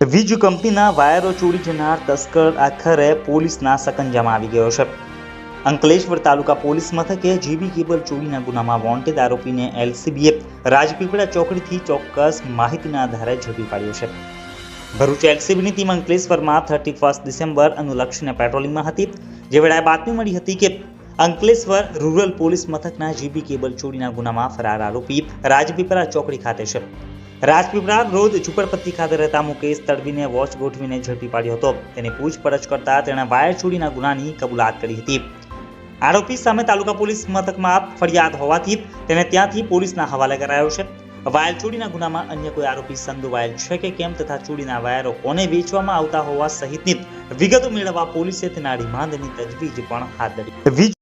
વીજ કંપનીના વાયરો ચોરી જનાર તસ્કર આખરે પોલીસના સકંજામાં આવી ગયો છે. અંકલેશ્વર તાલુકા પોલીસ મથકે જીબી કેબલ ચોરીના ગુનામાં વોન્ટેડ આરોપીને એલસીબીએ રાજપીપળા ચોકડીથી ચોક્કસ માહિતીના આધારે ઝડપી પાડ્યો છે. ભરૂચ એલસીબીની ટીમ અંકલેશ્વરમાં થર્ટી ફર્સ્ટ ડિસેમ્બર અનુલક્ષીને પેટ્રોલિંગમાં હતી. જે વેળાએ બાતમી મળી હતી કે અંકલેશ્વર રૂરલ પોલીસ મથકના જીબી કેબલ ચોરીના ગુનામાં ફરાર આરોપી રાજપીપળા ચોકડી ખાતે છે. રાજપીપળા રોજ ઝુંપડપટ્ટી ખાતે રહેતા મુકેશ તડવીને વોચ ગોઠવીને ઝડપી પાડ્યો હતો. તેની પૂછપરછ કરતા તેણે વાયર ચોરીના ગુનાની કબૂલાત કરી હતી. આરોપી સામે તાલુકા પોલીસ મથકમાં ફરિયાદ હોવાથી તેને ત્યાંથી પોલીસના હવાલે કરાયો છે. વાયર ચોરીના ગુનામાં અન્ય કોઈ આરોપી સંડોવાયેલ છે કે કેમ તથા ચોરીના વાયરો કોને વેચવામાં આવતા હોવા સહિતની વિગતો મેળવવા પોલીસે તેના રિમાન્ડની તજવીજ પણ હાથ ધરી.